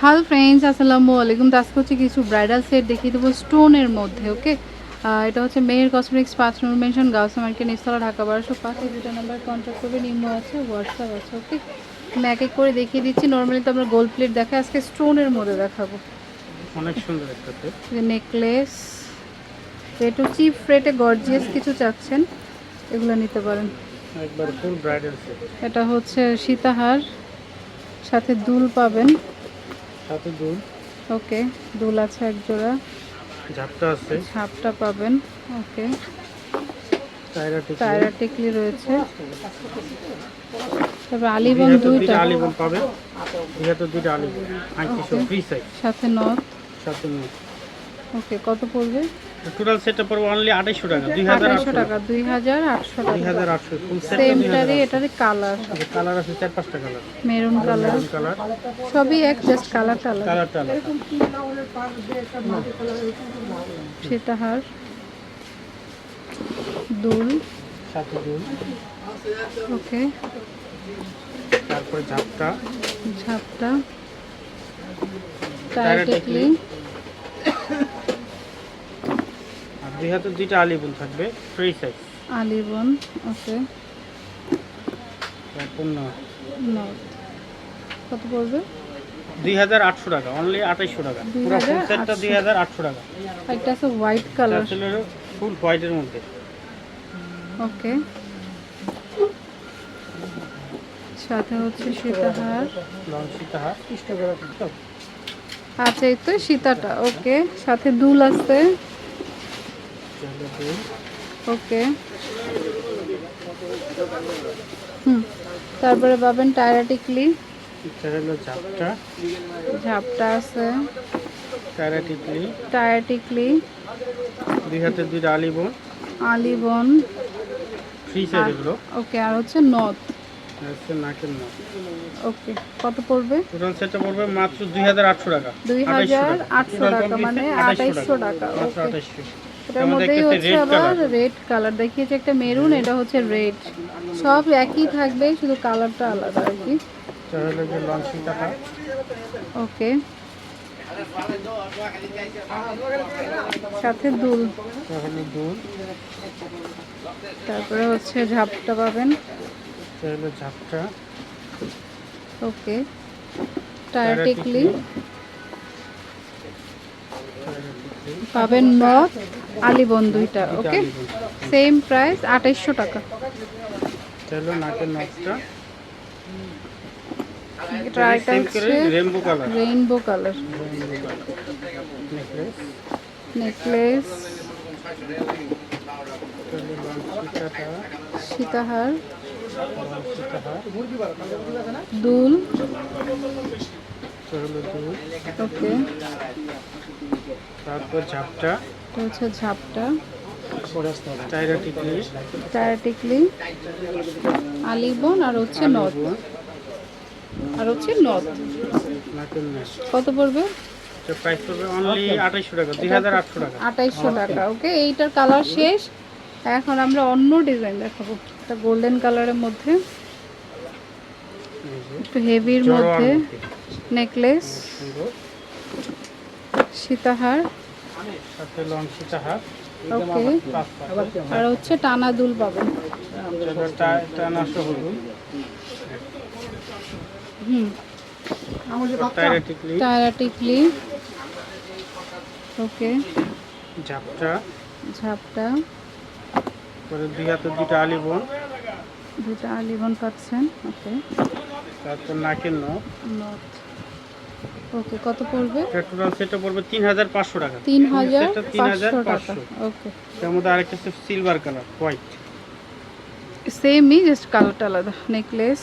Hello friends আসসালামু আলাইকুম তো আজকে হচ্ছে কিছু ব্রাইডাল সেট দেখিয়ে দেবো স্টোনের মধ্যে ওকে এটা হচ্ছে মেয়ের কসমেটিক্স পাঁচ নম্বর মেনশন গাউসা মার্কেট নিস্তলা ঢাকা বারোশো পাঁচ। এই দুটো নাম্বার কন্ট্যাক্ট করবে নিম্ন আছে হোয়াটসঅ্যাপ আছে ওকে আমি এক এক করে দেখিয়ে দিচ্ছি। নর্মালি তো আমরা গোল্ড প্লেট দেখাই আজকে স্টোনের মধ্যে দেখাবো। অনেক সুন্দর একটা নেকলেস একটু চিপ রেটে গর্জিয়াস কিছু চাচ্ছেন এগুলো নিতে পারেন। একবার ফুল ব্রাইডাল সেট এটা হচ্ছে সীতাহার সাথে দুল পাবেন। সাথে দুল। ওকে দুল আছে এক জোড়া। ঝাপটা আছে। ছাপটা পাবেন ওকে। টায়রা টিকলি রয়েছে। তারপর আলিবন দুইটা। আলিবন পাবে। দুইটা দুইটা আলিবন ফ্রি সাইজ সাথে নথ। সাথে ওকে কত পড়বে? টোটাল সেটটা পড়বে অনলি আড়াইশো টাকা দুই হাজার আঠাইশো আটশো। টাকা দুই হাজার আটশো দুই টাকা হাজার আটশো ফুল সেট সেমটারই এটারই কালার কালার আছে চার পাঁচটা কালার মেরুন কালার কালার সবই এক জাস্ট কালারটা আলাদা কালারটা আলাদা সীতাহার দুল। সাথে দুল। ওকে। তারপরে ঝাপটা। ঝাপটা টায়ার টিকলি। টিকলি আর দুই হাতে দুইটা আলিবন থাকবে ফ্রি সাইজ আলিবন ওকে। নথ কত পড়বে? দুই হাজার আটশো টাকা অনলি আঠাইশশো টাকা। পুরো ফুল সেটটা দুই হাজার আটশো টাকা। একটা আছে হোয়াইট কালার আসলে ফুল হোয়াইটের মধ্যে। ওকে। সাথে হচ্ছে সীতাহার। সীতাহার। আচ্ছা এই তো সীতাটা ওকে। সাথে দুল আছে। ওকে হুম তারপরে পাবেন টায়রা টিকলি। এটা হলো ঝাপটা। ঝাপটা আছে। টায়রা টিকলি। টায়ার টিকলি। দুই হাতে দুইটা আলিবন আলিবন ফ্রি সাইজ এগুলো। ওকে আর হচ্ছে নথ। হচ্ছে নাকের নখ ওকে কত পড়বে? টোটাল সেটটা পড়বে মাত্র দুই হাজার আটশো টাকা। দুই হাজার আটশো Total টাকা মানে set আঠাইশশো টাকা। মাত্র এটার মধ্যেই হচ্ছে আবার রেড কালার দেখিয়েছে একটা মেরুন এটা হচ্ছে রেড সব একই থাকবে শুধু কালারটা আলাদা আর কি। ওকে সাথে দুল। তারপরে হচ্ছে ঝাপটা পাবেন। ঝাপটা। ওকে টায়ার টিকলি। পাবেন নথ আলিবন দুইটা ওকে? সেম প্রাইস আঠাইশশো টাকা। নাকের এটা আরেকটা হচ্ছে colour rainbow colour necklace necklace সীতাহার। দুল। হলো ওকে। তারপর ঝাপটা। এটা হচ্ছে ঝাপটা। টায়রা টিকলি টায়ার টিকলি আলিবন আর হচ্ছে নথ। আর হচ্ছে নথ। কত পড়বে? এটা প্রাইস পড়বে অনলি আঠাইশশো টাকা ওকে এইটার কালার শেষ। এখন আমরা অন্য ডিজাইন দেখাবো। একটা গোল্ডেন কালারের মধ্যে। একটু হেভির মধ্যে। নেকলেস সীতাহার সাথে লং সীতাহার ওকে। আর হচ্ছে টানা দুল পাবেন এটা টা- টানা সহ দুল। হুম টায়রা টিকলি ওকে ঝাপটা ঝাপটা দুই হাতে আলিবন দুটা আলিবন পাচ্ছেন ওকে তারপর নাকের নথ ওকে কত পড়বে? টোটাল সেটটা পড়বে তিন হাজার পাঁচশো টাকা। তিন হাজার সেটটা তিন হাজার পাঁচশো। টাকা ওকে। তার মধ্যে আরেকটা হচ্ছে সিলভার কালার হোয়াইট সেমই জাস্ট কালারটা আলাদা। নেকলেস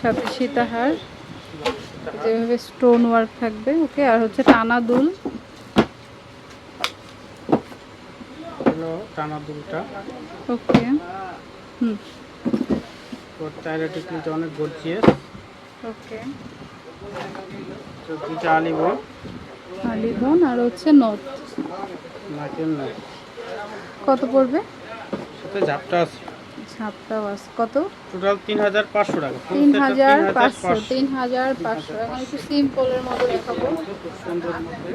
সাথে সীতাহার। যেভাবে স্টোন ওয়ার্ক থাকবে ওকে? আর হচ্ছে টানা দুল হলো টানা দুলটা ওকে। হুম। তোর টায়রা টিকলিটা অনেক গর্জিয়াস ওকে। তো আলিবন আলিবন আর হচ্ছে নথ কত পড়বে? সাথে ঝাপটা আছে। ছাপটাও আছে। কত? টোটাল তিন হাজার পাঁচশো টাকা। তিন হাজার পাঁচশো তিন হাজার পাঁচশো। এখন একটু সিম্পলের মতো দেখাবো। খুব সুন্দর মধ্যে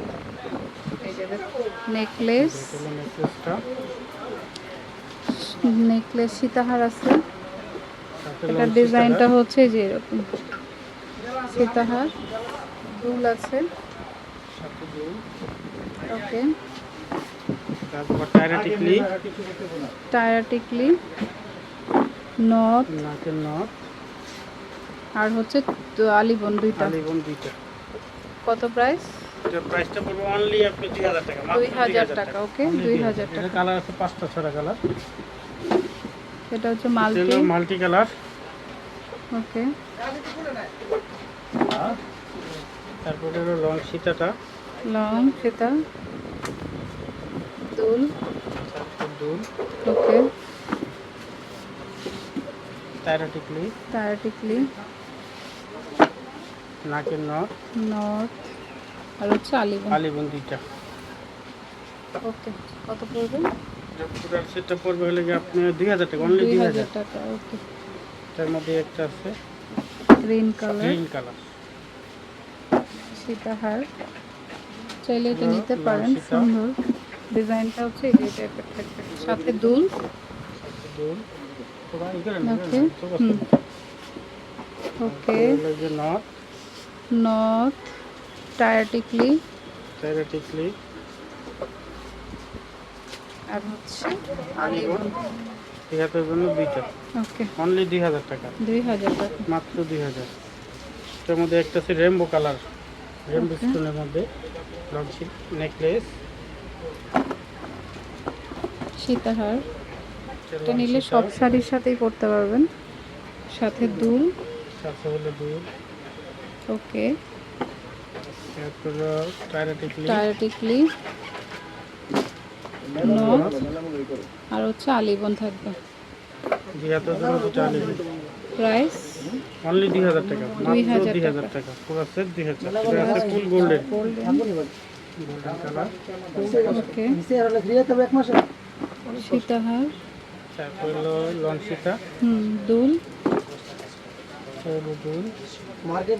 নেকলেস নেকলেস সীতাহার আছে এটার ডিজাইনটা হচ্ছে যে এরকম। সীতাহার দুল আছে। ওকে। তারপর টায়রা টিকলি। টায়ার টিকলি নথ নাকের নথ আর হচ্ছে আলিবন দুইটা। আলিবন দুইটা। কত প্রাইস এটার প্রাইসটা পড়বে অনলি আপনি দুই হাজার টাকা মাত্র দুই হাজার টাকা ওকে দুই হাজার টাকা। এটা কালার আছে পাঁচটা ছটা কালার এটা হচ্ছে মাল্টি মাল্টি কালার ওকে তারপর হলো লং সীতাটা। লং সেটা দুল। দুল। ওকে। টায়রা টিকলি টায়ার টিকলি নাকের নথ নথ আর হচ্ছে আলিবন। আলিবন দুইটা ওকে। কত পড়বে? পুরার সেটটা পড়বে হলে আপনি দুই হাজার টাকা অনলি দুই হাজার টাকা ওকে। তার মধ্যে একটা আছে। গ্রিন কালার গ্রিন কালার সীতাহার চাইলে এটা নিতে পারেন। সুন্দর ডিজাইনটা হচ্ছে এই টাইপের থাকবে সাথে দুল ওকে ওকে নথ নথ টায়ার টিকলি টায়রা টিকলি আর হচ্ছে আলিবন দুই হাজার জন্য দুইটা। ওকে অনলি দুই হাজার টাকা। দুই হাজার টাকা। মাত্র দুই হাজার এটার মধ্যে একটা আছে রেমবো কালার রেমবো. স্টোনের মধ্যে লং নেকলেস সীতাহার। এটা নিলে সব শাড়ির সাথেই পরতে পারবেন। সাথে দুল। সাথে হলো দুল। ওকে তারপর টায়রা টিকলি নথ আর হচ্ছে আলিবন থাকবে। প্রাইস অনলি দুই হাজার টাকা। মাত্র 2000 দুই হাজার টাকা। পুরো সেট দুই হাজার এটা আছে full golden golden colour okay হলো লঞ্চিতা। হুম দুল। দুল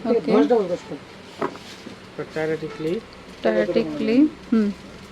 তারপর টিকলি টায়ার হুম টাকা টাকা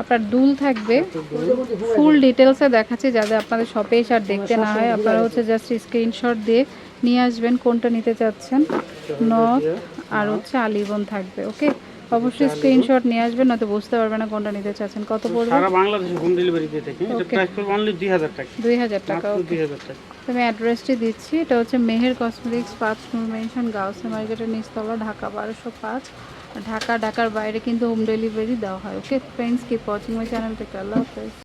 আপনার দুল থাকবে। ফুল ডিটেলসে দেখাচ্ছি যাতে আপনাদের শপে এসে আর দেখতে না হয়। আপনারা হচ্ছে জাস্ট স্ক্রিনশট দিয়ে নিয়ে আসবেন কোনটা নিতে চাচ্ছেন। নথ আর হচ্ছে আলিবন থাকবে ওকে? অবশ্যই স্ক্রিনশট নিয়ে আসবেন নয়তো বুঝতে পারবেন না কোনটা নিতে চাচ্ছেন। কত পড়বে? সারা বাংলাদেশে হোম ডেলিভারি দিয়ে থাকি। এটা প্রাইস পড়বে অনলি দুই হাজার টাকা। দুই হাজার টাকা মাত্র ওকে। দুই হাজার টাকা। তো আমি অ্যাড্রেসটি দিচ্ছি। এটা হচ্ছে মেহের কসমেটিক্স পাঁচ নূর মেনশন গাউসে মার্কেটের নিচতলা ঢাকা বারোশো পাঁচ। ঢাকা, ঢাকার বাইরে কিন্তু হোম ডেলিভারি দেওয়া হয়। Okay friends keep watching my channel থেকে আল্লাহ হাফেজ।